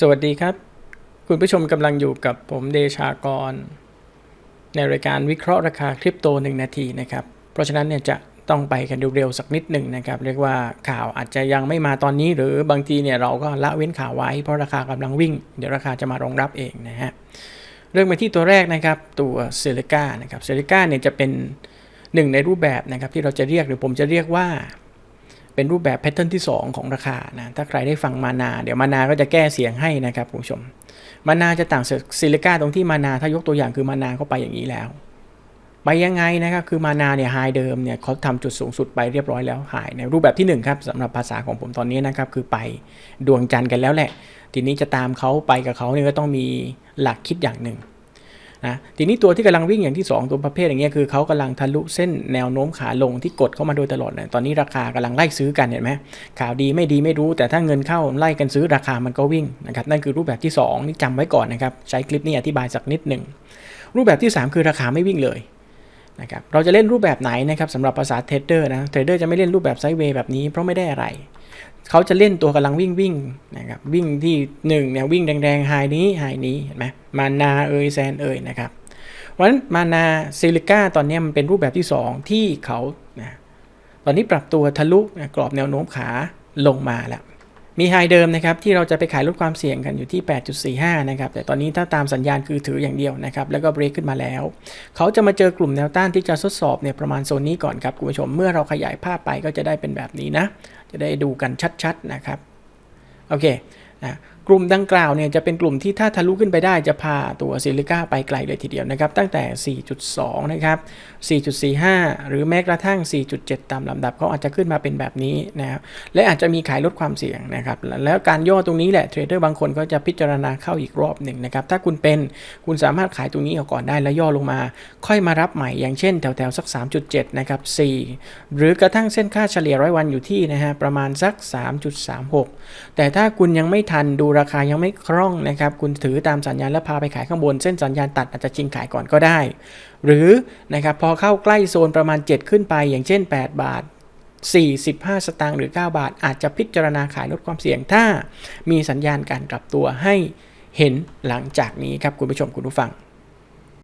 สวัสดีครับ คุณผู้ชมกำลังอยู่กับผมเดชากร ในรายการวิเคราะห์ราคาคริปโต 1 นาทีนะครับ เพราะฉะนั้นเนี่ยจะต้องไปกันเร็วๆสักนิดหนึ่งนะครับ เรียกว่าข่าวอาจจะยังไม่มาตอนนี้ หรือบางทีเนี่ยเราก็ละเว้นข่าวไว้เพราะราคากำลังวิ่ง เดี๋ยวราคาจะมารองรับเองนะฮะเรื่องมาที่ตัวแรกนะครับ ตัวเซเลกานะครับเซเลกาเนี่ยจะเป็นหนึ่งในรูปแบบนะครับที่เราจะเรียกหรือผมจะเรียกว่า เป็นรูปแบบแพทเทิร์นที่ 2 ของราคานะถ้าใครได้ฟังมานา เดี๋ยวมานาก็จะแก้เสียงให้นะครับคุณผู้ชม มานาจะต่างจากซิลิก้าตรงที่มานาถ้ายกตัวอย่างคือมานาเข้าไปอย่างนี้แล้ว ไปยังไงนะครับคือมานาเนี่ยไฮเดิมเนี่ยเขาทำจุดสูงสุดไปเรียบร้อยแล้วหายในรูปแบบที่1ครับสำหรับภาษาของผมตอนนี้นะครับคือไปดวงจันทร์กันแล้วแหละ ทีนี้จะตามเขาไปกับเขาเนี่ยก็ต้องมีหลักคิดอย่างหนึ่ง นะทีนี้ตัวที่กำลังวิ่งอย่างที่ 2 ตัวประเภทอย่างเงี้ยคือเขากำลังทะลุเส้นแนวโน้มขาลงที่กดเข้ามาโดยตลอดเลยตอนนี้ราคากำลังไล่ซื้อกันเห็นไหมข่าวดีไม่ดีไม่รู้ แต่ถ้าเงินเข้าไล่กันซื้อราคามันก็วิ่งนะครับนั่นคือรูปแบบที่ 2 นี่จำไว้ก่อนนะครับใช้คลิปนี้อธิบายสักนิดหนึ่งรูปแบบที่ 3 คือราคาไม่วิ่งเลยนะครับเราจะเล่นรูปแบบไหนนะครับสำหรับภาษาเทรดเดอร์นะเทรดเดอร์จะไม่เล่นรูปแบบไซด์เวย์แบบนี้เพราะไม่ได้อะไร เขาจะเล่นตัวกำลังวิ่งวิ่งนะครับวิ่งที่1เนี่ยวิ่งแดงๆไฮนี้ไฮนี้เห็นไหมมานาเอยแซนเอยนะครับเพราะฉะนั้นมานาซิลิก้าตอนนี้มันเป็นรูปแบบที่ 2 ที่เขานะตอนนี้ปรับตัวทะลุนะกรอบแนวโน้มขาลงมาแล้วมีไฮเดิมนะครับที่เราจะไปขายลดความเสี่ยงกันอยู่ที่ 8.45 นะครับ แต่ตอนนี้ถ้าตามสัญญาณคือถืออย่างเดียวนะครับ แล้วก็เบรกขึ้นมาแล้ว เขาจะมาเจอกลุ่มแนวต้านที่จะทดสอบเนี่ยประมาณโซนนี้ก่อนครับ คุณผู้ชม เมื่อเราขยายภาพไปก็จะได้เป็นแบบนี้นะ จะได้ดูกันชัดๆนะครับ โอเคนะ กลุ่มดังกล่าวเนี่ยจะเป็นกลุ่มที่ถ้าทะลุขึ้นไปได้จะพาตัวซิลิก้าไปไกลเลยทีเดียวนะครับ ตั้งแต่ 4.2 นะครับ 4.45 หรือแม้กระทั่ง 4.7 ตามลำดับเขาอาจจะขึ้นมาเป็นแบบนี้นะครับและอาจจะมีขายลดความเสี่ยงนะครับ แล้วการย่อตรงนี้แหละเทรดเดอร์บางคนก็จะพิจารณาเข้าอีกรอบหนึ่งนะครับ ถ้าคุณเป็นคุณสามารถขายตรงนี้ออกก่อนได้แล้วย่อลงมา ค่อยมารับใหม่อย่างเช่นแถวๆสัก 3.7 นะครับ 4 หรือกระทั่งเส้นค่าเฉลี่ยร้อยวันอยู่ที่นะฮะประมาณสัก 3.36 แต่ถ้าคุณยังไม่ทันดูราคายังไม่คล่องนะครับ คุณถือตามสัญญาณแล้วพาไปขายข้างบน เส้นสัญญาณตัดอาจจะชิงขายก่อนก็ได้ หรือนะครับพอเข้าใกล้โซนประมาณ 7 ขึ้นไป อย่างเช่น 8 บาท 45 สตางค์หรือ 9 บาท อาจจะพิจารณาขายลดความเสี่ยงถ้ามีสัญญาณการกลับตัวให้เห็นหลังจากนี้ครับคุณผู้ชมคุณผู้ฟัง